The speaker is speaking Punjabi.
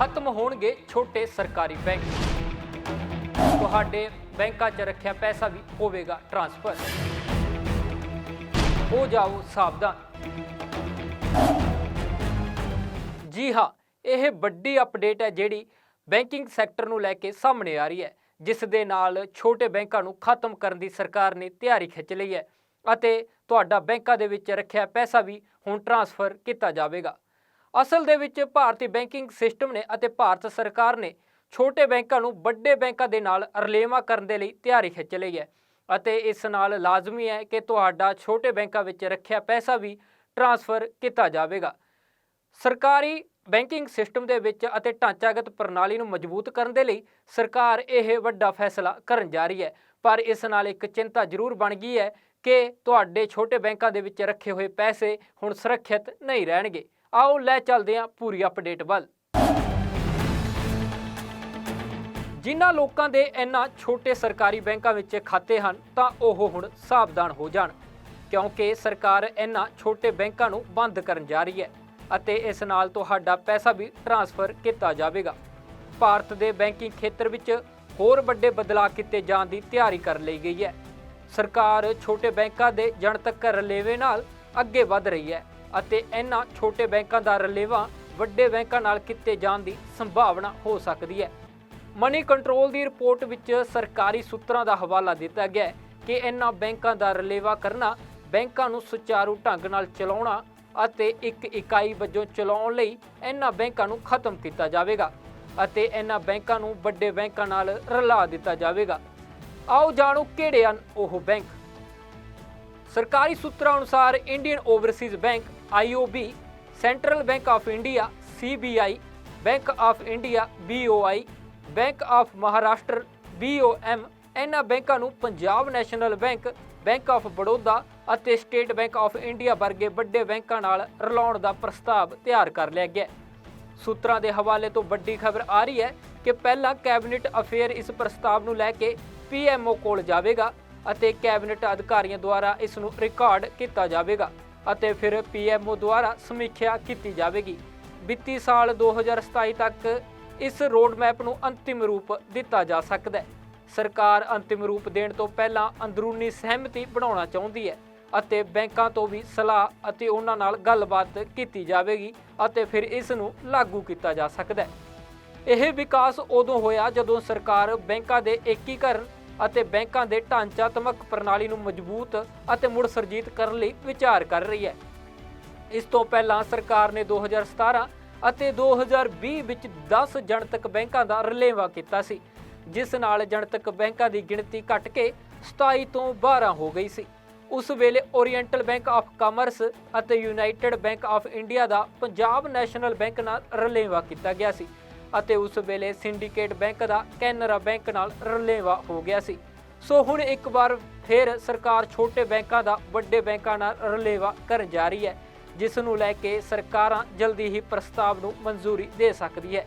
ਖਤਮ ਹੋਣਗੇ ਛੋਟੇ ਸਰਕਾਰੀ ਬੈਂਕ। ਤੁਹਾਡੇ ਬੈਂਕਾਂ 'ਚ ਰੱਖਿਆ ਪੈਸਾ ਵੀ ਹੋਵੇਗਾ ਟ੍ਰਾਂਸਫਰ। ਹੋ ਜਾਓ ਸਾਵਧਾਨ। ਜੀ ਹਾਂ, ਇਹ ਵੱਡੀ ਅਪਡੇਟ ਹੈ ਜਿਹੜੀ ਬੈਂਕਿੰਗ ਸੈਕਟਰ ਨੂੰ ਲੈ ਕੇ ਸਾਹਮਣੇ ਆ ਰਹੀ ਹੈ, ਜਿਸ ਦੇ ਨਾਲ ਛੋਟੇ ਬੈਂਕਾਂ ਨੂੰ ਖਤਮ ਕਰਨ ਦੀ ਸਰਕਾਰ ਨੇ ਤਿਆਰੀ ਖਿੱਚ ਲਈ ਹੈ ਅਤੇ ਤੁਹਾਡਾ ਬੈਂਕਾਂ ਦੇ ਵਿੱਚ ਰੱਖਿਆ ਪੈਸਾ ਵੀ ਹੁਣ ਟ੍ਰਾਂਸਫਰ ਕੀਤਾ ਜਾਵੇਗਾ। ਅਸਲ ਦੇ ਵਿੱਚ ਭਾਰਤੀ ਬੈਂਕਿੰਗ ਸਿਸਟਮ ਨੇ ਅਤੇ ਭਾਰਤ ਸਰਕਾਰ ਨੇ ਛੋਟੇ ਬੈਂਕਾਂ ਨੂੰ ਵੱਡੇ ਬੈਂਕਾਂ ਦੇ ਨਾਲ ਰਲੇਵਾ ਕਰਨ ਦੇ ਲਈ ਤਿਆਰੀ ਖਿੱਚ ਲਈ ਹੈ ਅਤੇ ਇਸ ਨਾਲ ਲਾਜ਼ਮੀ ਹੈ ਕਿ ਤੁਹਾਡਾ ਛੋਟੇ ਬੈਂਕਾਂ ਵਿੱਚ ਰੱਖਿਆ ਪੈਸਾ ਵੀ ਟ੍ਰਾਂਸਫਰ ਕੀਤਾ ਜਾਵੇਗਾ। ਸਰਕਾਰੀ ਬੈਂਕਿੰਗ ਸਿਸਟਮ ਦੇ ਵਿੱਚ ਅਤੇ ਢਾਂਚਾਗਤ ਪ੍ਰਣਾਲੀ ਨੂੰ ਮਜ਼ਬੂਤ ਕਰਨ ਦੇ ਲਈ ਸਰਕਾਰ ਇਹ ਵੱਡਾ ਫੈਸਲਾ ਕਰਨ ਜਾ ਰਹੀ ਹੈ। ਪਰ ਇਸ ਨਾਲ ਇੱਕ ਚਿੰਤਾ ਜ਼ਰੂਰ ਬਣ ਗਈ ਹੈ ਕਿ ਤੁਹਾਡੇ ਛੋਟੇ ਬੈਂਕਾਂ ਦੇ ਵਿੱਚ ਰੱਖੇ ਹੋਏ ਪੈਸੇ ਹੁਣ ਸੁਰੱਖਿਅਤ ਨਹੀਂ ਰਹਿਣਗੇ। ਆਓ ਲੈ ਚੱਲਦੇ ਹਾਂ ਪੂਰੀ ਅਪਡੇਟ ਵੱਲ। ਜਿਨ੍ਹਾਂ ਲੋਕਾਂ ਦੇ ਇਹਨਾਂ ਛੋਟੇ ਸਰਕਾਰੀ ਬੈਂਕਾਂ ਵਿੱਚ ਖਾਤੇ ਹਨ, ਤਾਂ ਉਹ ਹੁਣ ਸਾਵਧਾਨ ਹੋ ਜਾਣ, ਕਿਉਂਕਿ ਸਰਕਾਰ ਇਹਨਾਂ ਛੋਟੇ ਬੈਂਕਾਂ ਨੂੰ ਬੰਦ ਕਰਨ ਜਾ ਰਹੀ ਹੈ ਅਤੇ ਇਸ ਨਾਲ ਤੁਹਾਡਾ ਪੈਸਾ ਵੀ ਟ੍ਰਾਂਸਫਰ ਕੀਤਾ ਜਾਵੇਗਾ। ਭਾਰਤ ਦੇ ਬੈਂਕਿੰਗ ਖੇਤਰ ਵਿੱਚ ਹੋਰ ਵੱਡੇ ਬਦਲਾਅ ਕੀਤੇ ਜਾਣ ਦੀ ਤਿਆਰੀ ਕਰ ਲਈ ਗਈ ਹੈ। ਸਰਕਾਰ ਛੋਟੇ ਬੈਂਕਾਂ ਦੇ ਜਨਤਕ ਰਲੇਵੇ ਨਾਲ ਅੱਗੇ ਵਧ ਰਹੀ ਹੈ। ਅਤੇ ਇਹਨਾਂ ਛੋਟੇ ਬੈਂਕਾਂ ਦਾ ਰਲੇਵਾ ਵੱਡੇ ਬੈਂਕਾਂ ਨਾਲ ਕੀਤੇ ਜਾਣ ਦੀ ਸੰਭਾਵਨਾ ਹੋ ਸਕਦੀ ਹੈ। ਮਨੀ ਕੰਟਰੋਲ ਦੀ ਰਿਪੋਰਟ ਵਿੱਚ ਸਰਕਾਰੀ ਸੂਤਰਾਂ ਦਾ ਹਵਾਲਾ ਦਿੱਤਾ ਗਿਆ ਹੈ ਕਿ ਇਹਨਾਂ ਬੈਂਕਾਂ ਦਾ ਰਲੇਵਾ ਕਰਨਾ ਬੈਂਕਾਂ ਨੂੰ ਸੁਚਾਰੂ ਢੰਗ ਨਾਲ ਚਲਾਉਣਾ ਅਤੇ ਇੱਕ ਇਕਾਈ ਵਜੋਂ ਚਲਾਉਣ ਲਈ ਇਹਨਾਂ ਬੈਂਕਾਂ ਨੂੰ ਖਤਮ ਕੀਤਾ ਜਾਵੇਗਾ ਅਤੇ ਇਹਨਾਂ ਬੈਂਕਾਂ ਨੂੰ ਵੱਡੇ ਬੈਂਕਾਂ ਨਾਲ ਰਲਾ ਦਿੱਤਾ ਜਾਵੇਗਾ। ਆਓ ਜਾਣੋ ਕਿਹੜੇ ਹਨ ਉਹ ਬੈਂਕ? ਸਰਕਾਰੀ ਸੂਤਰਾਂ ਅਨੁਸਾਰ Indian Overseas Bank IOB Central Bank of India CBI Bank of India BOI Bank of Maharashtra BOM ਇਹਨਾਂ ਬੈਂਕਾਂ ਨੂੰ Punjab National Bank Bank of Baroda ਅਤੇ ਸਟੇਟ ਬੈਂਕ ਆਫ ਇੰਡੀਆ ਵਰਗੇ ਵੱਡੇ ਬੈਂਕਾਂ ਨਾਲ ਰਲਾਉਣ ਦਾ ਪ੍ਰਸਤਾਵ ਤਿਆਰ ਕਰ ਲਿਆ ਗਿਆ ਸੂਤਰਾਂ ਦੇ ਹਵਾਲੇ ਤੋਂ ਵੱਡੀ ਖਬਰ ਆ ਰਹੀ ਹੈ ਕਿ ਪਹਿਲਾਂ ਕੈਬਨਿਟ ਅਫੇਅਰ ਇਸ ਪ੍ਰਸਤਾਵ ਨੂੰ ਲੈ ਕੇ ਪੀਐਮਓ ਕੋਲ ਜਾਵੇਗਾ ਅਤੇ ਕੈਬਨਿਟ ਅਧਿਕਾਰੀਆਂ ਦੁਆਰਾ ਇਸ ਨੂੰ ਰਿਕਾਰਡ ਕੀਤਾ ਜਾਵੇਗਾ। ਅਤੇ ਫਿਰ ਪੀਐਮਓ ਦੁਆਰਾ ਸਮੀਖਿਆ ਕੀਤੀ ਜਾਵੇਗੀ। ਵਿੱਤੀ ਸਾਲ 2027 ਤੱਕ ਇਸ ਰੋਡਮੈਪ ਨੂੰ ਅੰਤਿਮ ਰੂਪ ਦਿੱਤਾ ਜਾ ਸਕਦਾ ਹੈ। ਸਰਕਾਰ ਅੰਤਿਮ ਰੂਪ ਦੇਣ ਤੋਂ ਪਹਿਲਾਂ ਅੰਦਰੂਨੀ ਸਹਿਮਤੀ ਬਣਾਉਣਾ ਚਾਹੁੰਦੀ ਹੈ ਅਤੇ ਬੈਂਕਾਂ ਤੋਂ ਵੀ ਸਲਾਹ ਅਤੇ ਉਹਨਾਂ ਨਾਲ ਗੱਲਬਾਤ ਕੀਤੀ ਜਾਵੇਗੀ ਅਤੇ ਫਿਰ ਇਸ ਨੂੰ ਲਾਗੂ ਕੀਤਾ ਜਾ ਸਕਦਾ ਹੈ। ਇਹ ਵਿਕਾਸ ਉਦੋਂ ਹੋਇਆ ਜਦੋਂ ਸਰਕਾਰ ਬੈਂਕਾਂ ਦੇ ਏਕੀਕਰਨ ਅਤੇ ਬੈਂਕਾਂ ਦੇ ਢਾਂਚਾਤਮਕ ਪ੍ਰਣਾਲੀ ਨੂੰ ਮਜ਼ਬੂਤ ਅਤੇ ਮੁੜ ਸਰਜੀਤ ਕਰਨ ਲਈ ਵਿਚਾਰ ਕਰ ਰਹੀ ਹੈ। ਇਸ ਤੋਂ ਪਹਿਲਾਂ ਸਰਕਾਰ ਨੇ 2017 ਅਤੇ 2020 ਵਿੱਚ 10 ਜਨਤਕ ਬੈਂਕਾਂ ਦਾ ਰਲੇਵਾ ਕੀਤਾ ਸੀ, ਜਿਸ ਨਾਲ ਜਨਤਕ ਬੈਂਕਾਂ ਦੀ ਗਿਣਤੀ ਘਟ ਕੇ 27 ਤੋਂ 12 ਹੋ ਗਈ ਸੀ। ਉਸ ਵੇਲੇ ਓਰੀਐਂਟਲ ਬੈਂਕ ਆਫ ਕਾਮਰਸ ਅਤੇ ਯੂਨਾਈਟਿਡ ਬੈਂਕ ਆਫ ਇੰਡੀਆ ਦਾ ਪੰਜਾਬ ਨੈਸ਼ਨਲ ਬੈਂਕ ਨਾਲ ਰਲੇਵਾ ਕੀਤਾ ਗਿਆ ਸੀ ਅਤੇ ਉਸ ਵੇਲੇ ਸਿੰਡੀਕੇਟ ਬੈਂਕ ਦਾ ਕੈਨਰਾ ਬੈਂਕ ਨਾਲ ਰਲੇਵਾ ਹੋ ਗਿਆ ਸੀ। ਸੋ ਹੁਣ ਇੱਕ ਵਾਰ ਫਿਰ ਸਰਕਾਰ ਛੋਟੇ ਬੈਂਕਾਂ ਦਾ ਵੱਡੇ ਬੈਂਕਾਂ ਨਾਲ ਰਲੇਵਾ ਕਰਨ ਜਾ ਰਹੀ ਹੈ, ਜਿਸ ਨੂੰ ਲੈ ਕੇ ਸਰਕਾਰਾਂ ਜਲਦੀ ਹੀ ਪ੍ਰਸਤਾਵ ਨੂੰ ਮਨਜ਼ੂਰੀ ਦੇ ਸਕਦੀ ਹੈ।